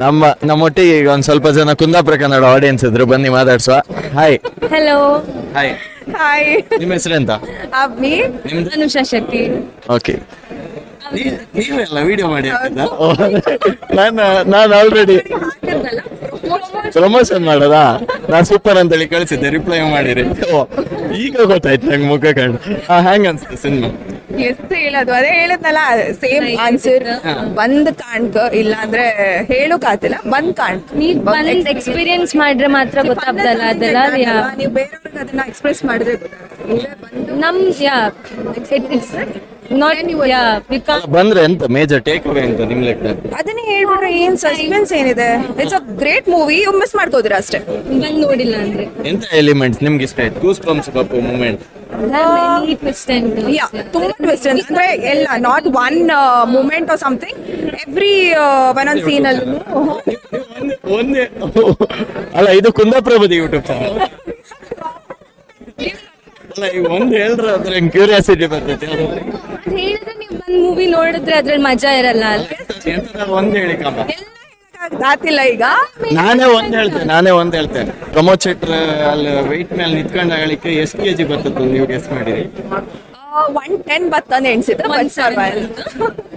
ನಮ್ಮ ನಮ್ಮೊಟ್ಟಿಗೆ ಈಗ ಒಂದ್ ಸ್ವಲ್ಪ ಜನ ಕುಂದಾಪುರ ಕನ್ನಡ ಆಡಿಯನ್ಸ್ ಇದ್ರು. ಬನ್ನಿ ಮಾತಾಡ್ಸುವ. ಹಾಯ್ ಹಲೋ ಹಾಯ್ ಹಾಯ್ ನಿಮ್ಮ ಹೆಸರೆಂತ? ಅಬ್ಬಿ ನಿಮ್ದು? ಅನುಷಾ ಶೆಟ್ಟಿ. ಓಕೆ ನೀವೆಲ್ಲ ವಿಡಿಯೋ ಮಾಡಿ? ನಾನು ನಾನು ಆಲ್ರೆಡಿ ಪ್ರಮೋಷನ್ ಮಾಡೋದಾ? ನಾ ಸೂಪರ್ ಅಂತೇಳಿ ಕಳಿಸಿದ್ದೆ ರಿಪ್ಲೈ ಮಾಡಿರಿ. ಓ ಈಗ ಗೊತ್ತಾಯ್ತು ನಂಗೆ ಮುಖ ಕಂಡು. ಹಾ ಹ್ಯಾಂಗ ಅನ್ಸುತ್ತೆ ಸಿನಿಮಾ ಎಷ್ಟು ಹೇಳೋದು. ಅದೇ ಹೇಳದ್ನಲ್ಲ ಸೇಮ್ ಆನ್ಸರ್ ಬಂದ್ ಕಾಣ್ಕ ಇಲ್ಲ ಅಂದ್ರೆ ಹೇಳೋಕ್ ಆತಿಲ್ಲ ಬಂದ್ ಕಾಣ್ಕ. ನೀವ್ ಬಂದ್ ಎಕ್ಸ್ಪೀರಿಯನ್ಸ್ ಮಾಡಿದ್ರೆ ಮಾತ್ರ ಗೊತ್ತಾಗ್ತಲ್ಲ ಅದೆಲ್ಲ ಯಾ ನೀವು ಬೇರೆಯವ್ರಿಗೆ ಅದನ್ನ ಎಕ್ಸ್ಪ್ರೆಸ್ ಮಾಡಿದ್ರೆ ಬಂದು ನಮ್ yeah it's not yeah because ಬಂದ್ರೆ ಎಂತ ಮೇಜರ್ ಟೇಕ್ ಅವೇ ಅಂತ ನಿಮ್ ಲೆಕ್ಕ ಅದನ್ನೇ ಹೇಳ್ಬಿಟ್ರೆ ಏನ್ ಸಸ್ಪೆನ್ಸ್ ಏನಿದೆ? It's a great movie miss ಮಾಡ್ಕೋದಿರ ಅಷ್ಟೇ? ಬಂದು ನೋಡಿಲ್ಲ ಅಂದ್ರೆ. ಎಂತ ಎಲಿಮೆಂಟ್ಸ್ ನಿಮ್ಗೆ ಇಷ್ಟ ಆಯ್ತು? ಗೂಸ್ ಬಂಪ್ಸ್ ಪಪ್ಪು ಮೂಮೆಂಟ್ ಯಾ ತುಂಬಾ ಟ್ವಿಸ್ಟ್ ಅಂದ್ರೆ ಎಲ್ಲ not one moment or something every ಒಂದೊಂದ್ ಸೀನ್ ಅಲ್ಲಿ ಒಂದೇ ಅಲ್ಲ ಇದು ಕುಂದಾಪುರ ಬದಿ ಯೂಟ್ಯೂಬ್ ಚಾನಲ್ ಅಲ್ಲ ಈಗ ಒಂದ್ ಹೇಳ್ರ ಅದ್ರ ಕ್ಯೂರಿಯಾಸಿಟಿ ಬರ್ತೈತಿ. ಹೇಳಿದ್ರೆ ನೀವು ಬಂದ್ ಮೂವಿ ನೋಡಿದ್ರೆ ಅದ್ರಲ್ಲಿ ಮಜಾ ಇರಲ್ಲ ಅಲ್ಲ ಎಂತದಾದ್ರು ಒಂದ್ ಹೇಳಿ ಕಮ್ಮ ಆತಿಲ್ಲ ಈಗ? ನಾನೇ ಒಂದ್ ಹೇಳ್ತೇನೆ ನಾನೇ ಒಂದ್ ಹೇಳ್ತೇನೆ ಪ್ರಮೋದ್ ಶೆಟ್ರ್ ಅಲ್ಲಿ ವೆಯ್ಟ್ ಮೇಲೆ ನಿಂತ್ಕೊಂಡ್ ಹೇಳಿಕ್ಕೆ ಎಷ್ಟು ಕೆಜಿ ಬರ್ತದೆ ನೀವು ಗೆಸ್ ಮಾಡಿರಿ? ಒನ್ ಟೆನ್ ಬತ್ತಂದ್ ಎಣಿಸಿದ್ರೆ ಒಂದ್ ಸಾವಿರ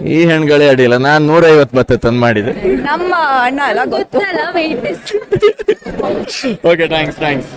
ಈ ಹೆಣ್ಗಳೇ ಅಡಿಲ್ಲ ನಾನ್ ನೂರೈವತ್ ಬತ್ತೆ ತಂದ್ ಮಾಡಿದೆ. ನಮ್ಮ ಅಣ್ಣ ಅಲ್ಲ ಗೊತ್ತು. ಗೊತ್ತಲ್ಲ ವೆಯ್ಟ್ ಓಕೆ ಥ್ಯಾಂಕ್ಸ್ ಥ್ಯಾಂಕ್ಸ್